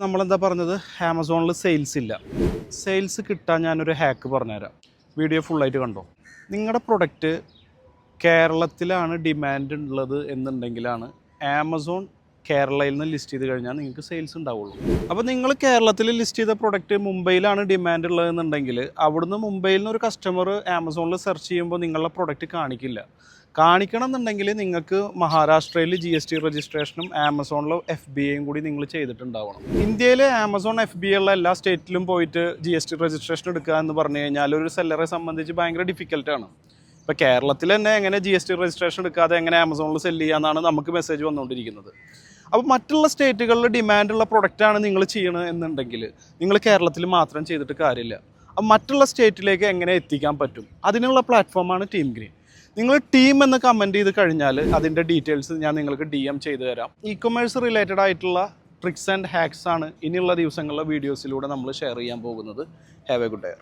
നമ്മളെന്താ പറഞ്ഞത്? ആമസോണിൽ സെയിൽസ് ഇല്ല. സെയിൽസ് കിട്ടാൻ ഞാനൊരു ഹാക്ക് പറഞ്ഞുതരാം. വീഡിയോ ഫുള്ളായിട്ട് കണ്ടോ? നിങ്ങളുടെ പ്രൊഡക്റ്റ് കേരളത്തിലാണ് ഡിമാൻഡ് ഉള്ളത് എന്നുണ്ടെങ്കിലാണ് ആമസോൺ കേരളയിൽ നിന്ന് ലിസ്റ്റ് ചെയ്ത് കഴിഞ്ഞാൽ നിങ്ങൾക്ക് സെയിൽസ് ഉണ്ടാവുള്ളൂ. അപ്പോൾ നിങ്ങൾ കേരളത്തിൽ ലിസ്റ്റ് ചെയ്ത പ്രൊഡക്റ്റ് മുംബൈയിലാണ് ഡിമാൻഡ് ഉള്ളതെന്നുണ്ടെങ്കിൽ അവിടുന്ന് മുംബൈയിൽ നിന്ന് ഒരു കസ്റ്റമർ ആമസോണിൽ സെർച്ച് ചെയ്യുമ്പോൾ നിങ്ങളുടെ പ്രൊഡക്റ്റ് കാണിക്കില്ല. കാണിക്കണം എന്നുണ്ടെങ്കിൽ നിങ്ങൾക്ക് മഹാരാഷ്ട്രയിൽ ജി എസ് ടി രജിസ്ട്രേഷനും ആമസോണിലെ എഫ് ബി എയും കൂടി നിങ്ങൾ ചെയ്തിട്ടുണ്ടാവണം. ഇന്ത്യയിലെ ആമസോൺ എഫ് ബി ഉള്ള എല്ലാ സ്റ്റേറ്റിലും പോയിട്ട് ജി എസ് ടി രജിസ്ട്രേഷൻ എടുക്കുക എന്ന് പറഞ്ഞു കഴിഞ്ഞാൽ ഒരു സെല്ലറെ സംബന്ധിച്ച് ഭയങ്കര ഡിഫിക്കൽട്ടാണ് ഇപ്പോൾ കേരളത്തിൽ തന്നെ എങ്ങനെ ജി എസ് ടി രജിസ്ട്രേഷൻ എടുക്കാതെ എങ്ങനെ ആമസോണിൽ സെല്ല് ചെയ്യാമെന്നാണ് നമുക്ക് മെസ്സേജ് വന്നുകൊണ്ടിരിക്കുന്നത്. അപ്പോൾ മറ്റുള്ള സ്റ്റേറ്റുകളിൽ ഡിമാൻഡുള്ള പ്രൊഡക്റ്റാണ് നിങ്ങൾ ചെയ്യണത് എന്നുണ്ടെങ്കിൽ നിങ്ങൾ കേരളത്തിൽ മാത്രം ചെയ്തിട്ട് കാര്യമില്ല. അപ്പം മറ്റുള്ള സ്റ്റേറ്റിലേക്ക് എങ്ങനെ എത്തിക്കാൻ പറ്റും? അതിനുള്ള പ്ലാറ്റ്ഫോമാണ് ടീം ഗ്രീൻ നിങ്ങൾ ടീം എന്ന് കമന്റ് ചെയ്ത് കഴിഞ്ഞാൽ അതിന്റെ ഡീറ്റെയിൽസ് ഞാൻ നിങ്ങൾക്ക് ഡി എം ചെയ്തു തരാം. ഇ കൊമേഴ്സ് റിലേറ്റഡ് ആയിട്ടുള്ള ട്രിക്സ് ആൻഡ് ഹാക്സ് ആണ് ഇനിയുള്ള ദിവസങ്ങളിലെ വീഡിയോസിലൂടെ നമ്മൾ ഷെയർ ചെയ്യാൻ പോകുന്നത്. Have A good dare